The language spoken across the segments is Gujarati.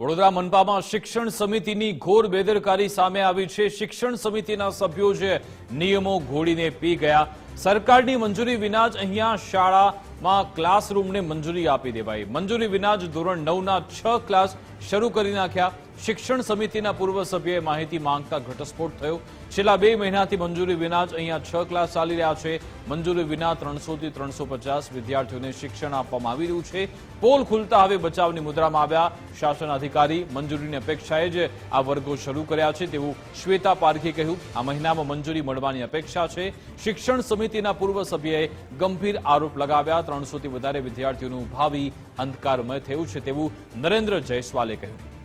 વડોદરા મનપામાં શિક્ષણ સમિતિની ઘોર બેદરકારી સામે આવી છે. શિક્ષણ સમિતિના સભ્યો જે નિયમો ઘોડીને પી ગયા. સરકારની મંજૂરી વિના જ અહીંયા શાળામાં ક્લાસરૂમને મંજૂરી આપી દેવાઈ. મંજૂરી વિના જ ધોરણ નવના છ ક્લાસ શરૂ કરી નાખ્યા. શિક્ષણ સમિતિના પૂર્વ સભ્યએ માહિતી માંગતા ઘટસ્ફોટ થયો. છેલ્લા બે મહિનાથી મંજૂરી વિના જ અહીંયા છ ક્લાસ ચાલી રહ્યા છે. મંજૂરી વિના ત્રણસોથી ત્રણસો પચાસ વિદ્યાર્થીઓને શિક્ષણ આપવામાં આવી રહ્યું છે. પોલ ખુલતા હવે બચાવની મુદ્રામાં આવ્યા. શાસન અધિકારી મંજૂરીની અપેક્ષાએ જ આ વર્ગો શરૂ કર્યા છે તેવું શ્વેતા પારખી કહ્યું. આ મહિનામાં મંજૂરી મળવાની અપેક્ષા છે. શિક્ષણ સમિતિના પૂર્વ સભ્યએ ગંભીર આરોપ લગાવ્યા. ત્રણસોથી વધારે વિદ્યાર્થીઓનું ભાવિ અંધકારમય થયું છે તેવું નરેન્દ્ર જયસ્વાલે કહ્યું.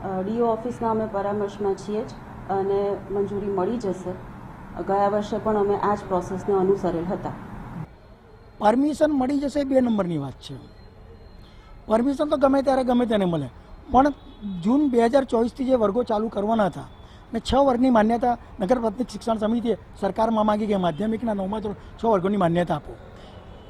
ડીઓ ઓફિસના અમે પરામર્શમાં છીએ જ અને મંજૂરી મળી જશે. ગયા વર્ષે પણ અમે આ જ પ્રોસેસને અનુસરેલ હતા. પરમિશન મળી જશે બે નંબરની વાત છે. પરમિશન તો ગમે ત્યારે ગમે તેને મળે. પણ જૂન બે હજાર ચોવીસથી જે વર્ગો ચાલુ કરવાના હતા ને છ વર્ગની માન્યતા નગર પ્રાથમિક શિક્ષણ સમિતિએ સરકારમાં માગી કે માધ્યમિકના નવમાં છ વર્ગોની માન્યતા આપો.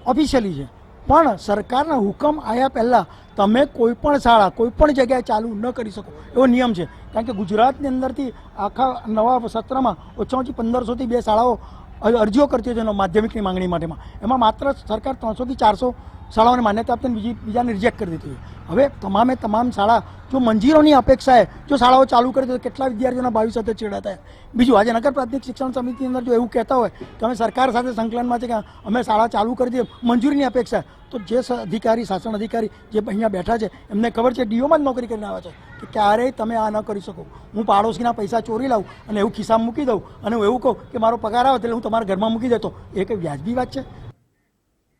ઓફિશિયલી છે. પણ સરકારના હુકમ આવ્યા પહેલાં તમે કોઈ પણ શાળા, કોઈ પણ જગ્યાએ ચાલુ ન કરી શકો. એવો નિયમ છે. કારણ કે ગુજરાતની અંદરથી આખા નવા સત્રમાં ઓછામાં ઓછી પંદરસોથી બે શાળાઓ અરજીઓ કરતી હતી માધ્યમિકની માંગણી માટેમાં. એમાં માત્ર સરકાર ત્રણસોથી ચારસો શાળાઓને માન્યતા આપતી બીજી બીજાને રિજેક્ટ કરી દીધી હવે તમામે તમામ શાળા, જો મંજીરોની અપેક્ષાએ જો શાળાઓ ચાલુ કરી તો કેટલા વિદ્યાર્થીઓના ભાવિ સાથે છેડા થાય બીજું, આજે નગર પ્રાથમિક શિક્ષણ સમિતિની અંદર જો એવું કહેતા હોય કે અમે સરકાર સાથે સંકલનમાં છે કે અમે શાળા ચાલુ કરી દઈએ. મંજૂરીની અપેક્ષા તો જે અધિકારી, શાસન અધિકારી જે અહીંયા બેઠા છે, એમને ખબર છે, ડીઓમાં જ નોકરી કરીને આવે છે. કે ક્યારેય તમે આ ન કરી શકો. હું પાડોશીના પૈસા ચોરી લાવું અને એવું ખિસ્સામાં મૂકી દઉં અને હું એવું કહું કે મારો પગાર આવે એટલે હું તમારા ઘરમાં મૂકી દેતો. એ કંઈ વ્યાજબી વાત છે?